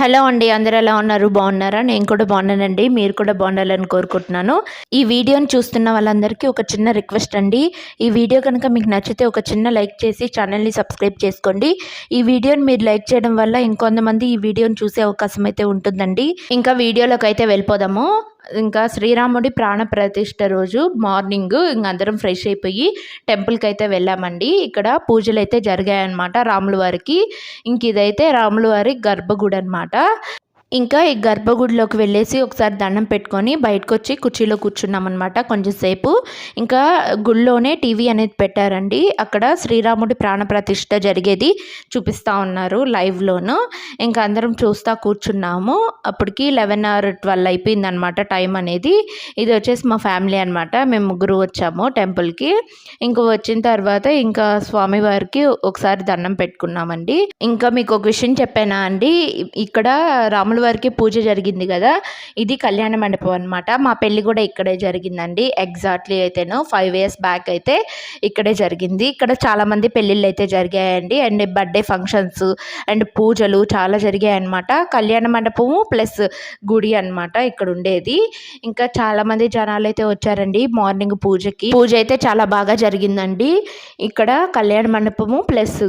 Hello అండి అందరు ఎలా ఉన్నారు? బాగున్నారా? నేను కూడా బాగున్నానండి మీరు కూడా బాగుండాలని కోరుకుంటున్నాను. ఈ వీడియోని చూస్తున్న వాళ్ళందరికీ ఒక చిన్న రిక్వెస్ట్ అండి. ఈ వీడియో కనుక మీకు నచ్చితే ఒక చిన్న లైక్ చేసి ఛానల్ని సబ్స్క్రైబ్ చేసుకోండి. ఈ వీడియోని మీరు లైక్ చేయడం వల్ల ఇంకొంతమంది ఈ వీడియోని చూసే అవకాశం అయితే ఉంటుందండి. ఇంకా వీడియోలోకి అయితే వెళ్ళిపోదాము. ఇంకా శ్రీరాముడి ప్రాణ ప్రతిష్ట రోజు మార్నింగ్ ఇంక అందరం ఫ్రెష్ అయిపోయి టెంపుల్కి అయితే వెళ్ళామండి. ఇక్కడ పూజలు అయితే జరిగాయన్నమాట రాముల వారికి ఇంక ఇదైతే రాముల వారి గర్భగుడి అనమాట ఇంకా ఈ గర్భగుడిలోకి వెళ్ళేసి ఒకసారి దండం పెట్టుకొని బయటకు వచ్చి కుర్చీలో కూర్చున్నాం అనమాట కొంచెంసేపు ఇంకా గుళ్ళోనే టీవీ అనేది పెట్టారండి. అక్కడ శ్రీరాముడి ప్రాణప్రతిష్ఠ జరిగేది చూపిస్తూ ఉన్నారు లైవ్లోను. ఇంకా అందరం చూస్తూ కూర్చున్నాము. అప్పటికి లెవెన్ ఆర్ ట్వెల్వ్ అయిపోయింది అనమాట టైం అనేది. ఇది వచ్చేసి మా ఫ్యామిలీ అనమాట మేము ముగ్గురు వచ్చాము టెంపుల్కి. ఇంకా వచ్చిన తర్వాత ఇంకా స్వామివారికి ఒకసారి దండం పెట్టుకున్నామండి. ఇంకా మీకు ఒక విషయం చెప్పానా అండి? ఇక్కడ రాములు వారికి పూజ జరిగింది కదా? ఇది కళ్యాణ మండపం అనమాట మా పెళ్ళి కూడా ఇక్కడే జరిగిందండి. ఎగ్జాక్ట్లీ అయితేను ఫైవ్ ఇయర్స్ బ్యాక్ అయితే ఇక్కడే జరిగింది. ఇక్కడ చాలామంది పెళ్ళిళ్ళు అయితే జరిగాయండి. అండ్ బర్త్డే ఫంక్షన్స్ అండ్ పూజలు చాలా జరిగాయన్నమాట కళ్యాణ మండపము ప్లస్ గుడి అనమాట ఇక్కడ ఉండేది. ఇంకా చాలామంది జనాలు అయితే వచ్చారండి మార్నింగ్ పూజకి. పూజ అయితే చాలా బాగా జరిగిందండి. ఇక్కడ కళ్యాణ మండపము ప్లస్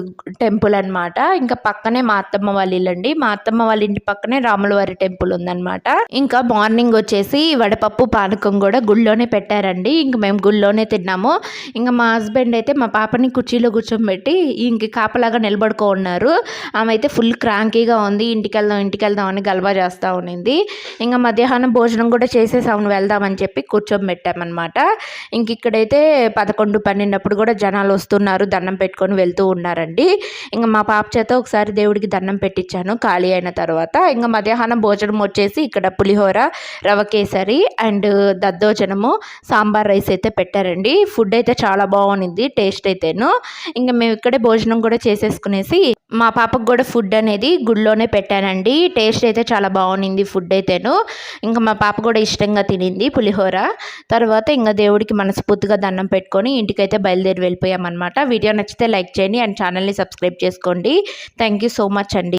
టెంపుల్ అనమాట ఇంకా పక్కనే మా అత్తమ్మ వాళ్ళ ఇల్లండి మా అత్తమ్మ వాళ్ళ ఇంటి పక్కనే రామ రాములవారి టెంపుల్ ఉందన్నమాట. ఇంకా మార్నింగ్ వచ్చేసి వడపప్పు పానకం కూడా గుళ్ళోనే పెట్టారండి. ఇంక మేము గుళ్ళోనే తిన్నాము. ఇంకా మా హస్బెండ్ అయితే మా పాపని కుర్చీలో కూర్చోబెట్టి ఇంక కాపలాగా నిలబడుకో ఉన్నారు. ఆమె అయితే ఫుల్ క్రాంకీగా ఉంది. ఇంటికి వెళ్దాం ఇంటికి వెళ్దాం అని గలబా చేస్తూ ఉండింది ఇంకా మధ్యాహ్నం భోజనం కూడా చేసేసాము వెళ్దామని చెప్పి కూర్చోబెట్టామన్నమాట. ఇంక ఇక్కడైతే పదకొండు పన్నెండప్పుడు కూడా జనాలు వస్తున్నారు దండం పెట్టుకొని వెళ్తూ ఉన్నారండి. ఇంకా మా పాప చేత ఒకసారి దేవుడికి దండం పెట్టించాను ఖాళీ అయిన తర్వాత. ఇంకా మధ్యాహ్నం భోజనం వచ్చేసి ఇక్కడ పులిహోర రవ కేసరి అండ్ దద్దోజనము సాంబార్ రైస్ అయితే పెట్టారండి. ఫుడ్ అయితే చాలా బాగుంది టేస్ట్ అయితేను. ఇంకా మేము ఇక్కడే భోజనం కూడా చేసేసుకునేసి మా పాపకు కూడా ఫుడ్ అనేది గుడిలోనే పెట్టానండి. టేస్ట్ అయితే చాలా బాగుంది ఫుడ్ అయితేను. ఇంకా మా పాప కూడా ఇష్టంగా తినింది పులిహోర. తర్వాత ఇంకా దేవుడికి మనస్ఫూర్తిగా దండం పెట్టుకొని ఇంటికైతే బయలుదేరి వెళ్ళిపోయామన్నమాట. వీడియో నచ్చితే లైక్ చేయండి అండ్ ఛానల్ని సబ్స్క్రైబ్ చేసుకోండి. థ్యాంక్ యూ సో మచ్ అండి.